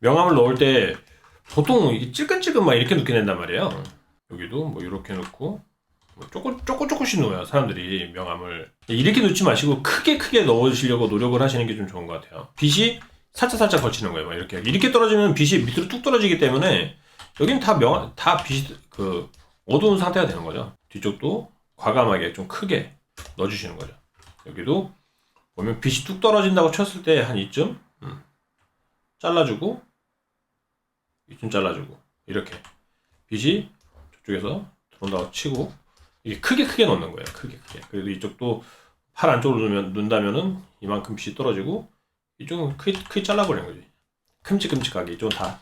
명암을 넣을 때 보통 이게 찔끔찔끔 막 이렇게 넣게 된단 말이에요. 여기도 뭐 이렇게 넣고 뭐 조금 조금 조금씩 넣어요 사람들이 명암을 이렇게 넣지 마시고 크게 크게 넣으시려고 노력을 하시는 게 좀 좋은 것 같아요. 빛이 살짝 살짝 걸치는 거예요. 막 이렇게 이렇게 떨어지면 빛이 밑으로 뚝 떨어지기 때문에 여기는 다 명암 다 빛이 그 어두운 상태가 되는 거죠. 뒤쪽도 과감하게 좀 크게 넣어주시는 거죠. 여기도 보면 빛이 뚝 떨어진다고 쳤을 때 한 이쯤 음, 잘라주고 이쯤 잘라주고 이렇게 빛이 저쪽에서 들어온다고 치고 이게 크게 크게 넣는 거예요. 크게 크게. 그래도 이쪽도 팔 안쪽으로 넣으면 넣는다면은 이만큼 빛이 떨어지고 이쪽은 크게 크게 잘라버리는 거지. 큼직큼직하게 이쪽은 다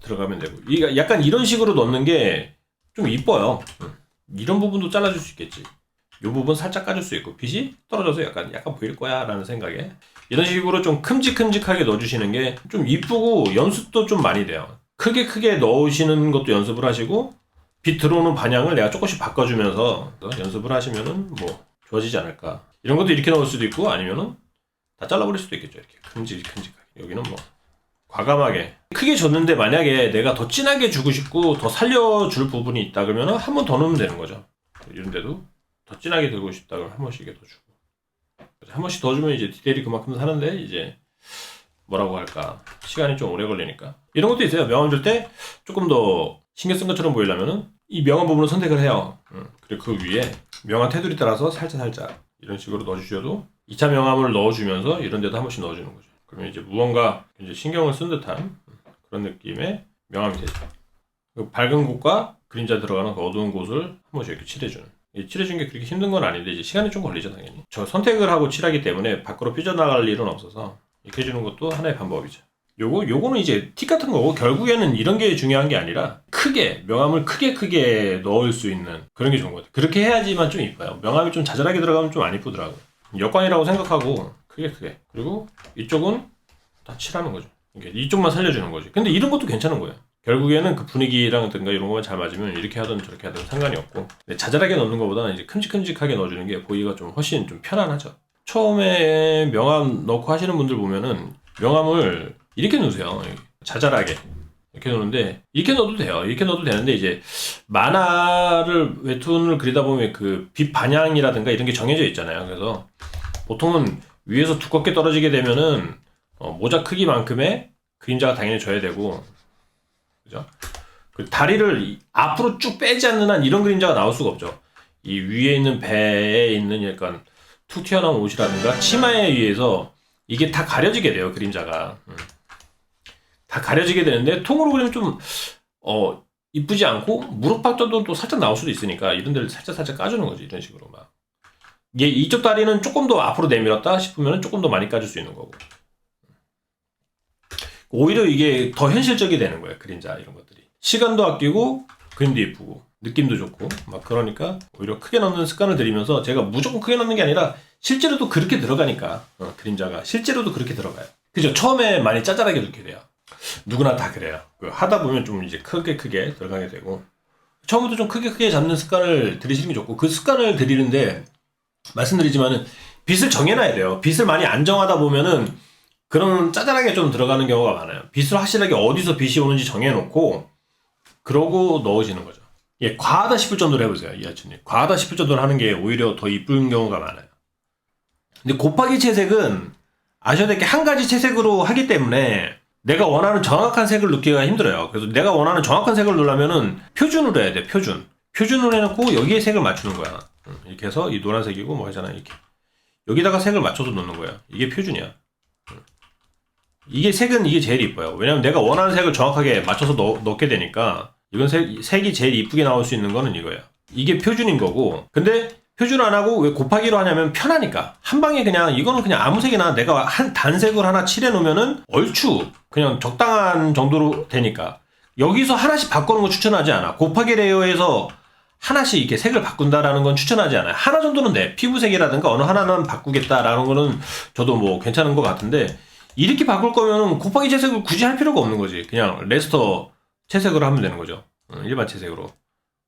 들어가면 되고. 이 약간 이런 식으로 넣는 게 좀 이뻐요. 음. 이런 부분도 잘라줄 수 있겠지. 이 부분 살짝 까줄 수 있고 빛이 떨어져서 약간 약간 보일 거야라는 생각에 이런 식으로 좀 큼직큼직하게 넣어주시는 게 좀 이쁘고 연습도 좀 많이 돼요. 크게 크게 넣으시는 것도 연습을 하시고 빛 들어오는 방향을 내가 조금씩 바꿔주면서 연습을 하시면은 뭐 좋아지지 않을까. 이런 것도 이렇게 넣을 수도 있고 아니면은 다 잘라버릴 수도 있겠죠. 이렇게 큼직큼직하게. 여기는 뭐 과감하게 크게 줬는데 만약에 내가 더 진하게 주고 싶고 더 살려줄 부분이 있다 그러면은 한번 더 넣으면 되는 거죠. 이런데도 더 진하게 들고 싶다 그러면 한 번씩 더 주고 한 번씩 더 주면 이제 디테일이 그만큼 사는데 이제 뭐라고 할까 시간이 좀 오래 걸리니까 이런 것도 있어요. 명암 줄때 조금 더 신경 쓴 것처럼 보이려면은 이 명암 부분을 선택을 해요. 음, 그리고 그 위에 명암 테두리 따라서 살짝 살짝 이런 식으로 넣어주셔도 2차 명암을 넣어주면서 이런 데도 한 번씩 넣어주는 거죠. 그러면 이제 무언가 이제 신경을 쓴 듯한 그런 느낌의 명암이 되죠. 그 밝은 곳과 그림자 들어가는 그 어두운 곳을 한 번씩 이렇게 칠해주는. 이 칠해주는 게 그렇게 힘든 건 아닌데 이제 시간이 좀 걸리죠 당연히. 저 선택을 하고 칠하기 때문에 밖으로 삐져나갈 일은 없어서 이렇게 해주는 것도 하나의 방법이죠. 요거 요거는 이제 팁 같은 거고 결국에는 이런 게 중요한 게 아니라 크게 명암을 크게 크게 넣을 수 있는 그런 게 좋은 것 같아요. 그렇게 해야지만 좀 이뻐요. 명암이 좀 자잘하게 들어가면 좀 안 이쁘더라고요. 역광이라고 생각하고 크게 크게 그리고 이쪽은 다 칠하는 거죠. 이쪽만 살려주는 거지. 근데 이런 것도 괜찮은 거예요. 결국에는 그 분위기랑든가 이런 것만 잘 맞으면 이렇게 하든 저렇게 하든 상관이 없고 자잘하게 넣는 것보다는 이제 큼직큼직하게 넣어주는 게 보기가 좀 훨씬 좀 편안하죠. 처음에 명암 넣고 하시는 분들 보면은 명암을 이렇게 넣으세요. 자잘하게 이렇게 넣는데 이렇게 넣어도 돼요. 이렇게 넣어도 되는데 이제 만화를 웹툰을 그리다 보면 그 빛 반향이라든가 이런 게 정해져 있잖아요. 그래서 보통은 위에서 두껍게 떨어지게 되면은 어, 모자 크기만큼의 그림자가 당연히 져야 되고 그죠? 그 다리를 이- 앞으로 쭉 빼지 않는 한 이런 그림자가 나올 수가 없죠. 이 위에 있는 배에 있는 약간 툭 튀어나온 옷이라든가 치마에 의해서 이게 다 가려지게 돼요 그림자가 음. 다 가려지게 되는데 통으로 그리면 좀 어, 이쁘지 않고 무릎팍 정도는 또 살짝 나올 수도 있으니까 이런 데를 살짝 살짝 까주는 거지 이런 식으로 막 이게 이쪽 다리는 조금 더 앞으로 내밀었다 싶으면 조금 더 많이 까줄 수 있는 거고 오히려 이게 더 현실적이 되는 거예요 그림자 이런 것들이. 시간도 아끼고 그림도 예쁘고 느낌도 좋고 막 그러니까 오히려 크게 넣는 습관을 들이면서 제가 무조건 크게 넣는 게 아니라 실제로도 그렇게 들어가니까 어, 그림자가 실제로도 그렇게 들어가요. 그죠? 처음에 많이 짜잘하게 넣게 돼요. 누구나 다 그래요. 그 하다 보면 좀 이제 크게 크게 들어가게 되고 처음부터 좀 크게 크게 잡는 습관을 들이시는 게 좋고 그 습관을 들이는데 말씀드리지만은 빛을 정해놔야 돼요. 빛을 많이 안 정하다 보면은 그런 짜잘하게 좀 들어가는 경우가 많아요. 빛을 확실하게 어디서 빛이 오는지 정해놓고 그러고 넣어지는 거죠. 예, 과하다 싶을 정도로 해보세요, 이하춘님. 과하다 싶을 정도로 하는 게 오히려 더 이쁜 경우가 많아요. 근데 곱하기 채색은 아셔야 될 게 한 가지 채색으로 하기 때문에 내가 원하는 정확한 색을 넣기가 힘들어요. 그래서 내가 원하는 정확한 색을 넣으려면은 표준으로 해야 돼, 표준. 표준으로 해놓고 여기에 색을 맞추는 거야. 음, 이렇게 해서 이 노란색이고 뭐 하잖아, 이렇게. 여기다가 색을 맞춰서 넣는 거야. 이게 표준이야. 이게 색은 이게 제일 이뻐요. 왜냐면 내가 원하는 색을 정확하게 맞춰서 넣, 넣게 되니까 이건 색, 색이 제일 이쁘게 나올 수 있는 거는 이거예요. 이게 표준인 거고. 근데 표준 안 하고 왜 곱하기로 하냐면 편하니까. 한 방에 그냥 이거는 그냥 아무 색이나 내가 한 단색을 하나 칠해 놓으면은 얼추 그냥 적당한 정도로 되니까. 여기서 하나씩 바꾸는 거 추천하지 않아. 곱하기 레이어에서 하나씩 이렇게 색을 바꾼다라는 건 추천하지 않아요. 하나 정도는 돼. 피부색이라든가 어느 하나는 바꾸겠다라는 거는 저도 뭐 괜찮은 것 같은데 이렇게 바꿀 거면 곱하기 채색을 굳이 할 필요가 없는 거지. 그냥 레스터 채색으로 하면 되는 거죠. 어, 일반 채색으로.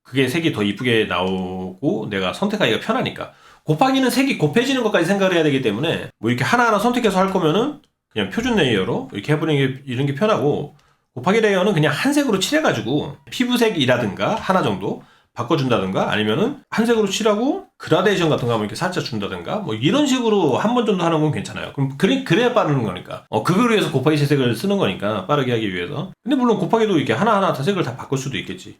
그게 색이 더 이쁘게 나오고 내가 선택하기가 편하니까. 곱하기는 색이 곱해지는 것까지 생각을 해야 되기 때문에 뭐 이렇게 하나하나 선택해서 할 거면은 그냥 표준 레이어로 이렇게 해버리는 게 이런 게 편하고 곱하기 레이어는 그냥 한 색으로 칠해가지고 피부색이라든가 하나 정도 바꿔준다든가 아니면은 한 색으로 칠하고 그라데이션 같은 거 하면 이렇게 살짝 준다든가 뭐 이런 식으로 한 번 정도 하는 건 괜찮아요. 그럼 그래, 그래야 빠르는 거니까. 어, 그걸 위해서 곱하기 재색을 쓰는 거니까 빠르게 하기 위해서. 근데 물론 곱하기도 이렇게 하나하나 다 색을 다 바꿀 수도 있겠지.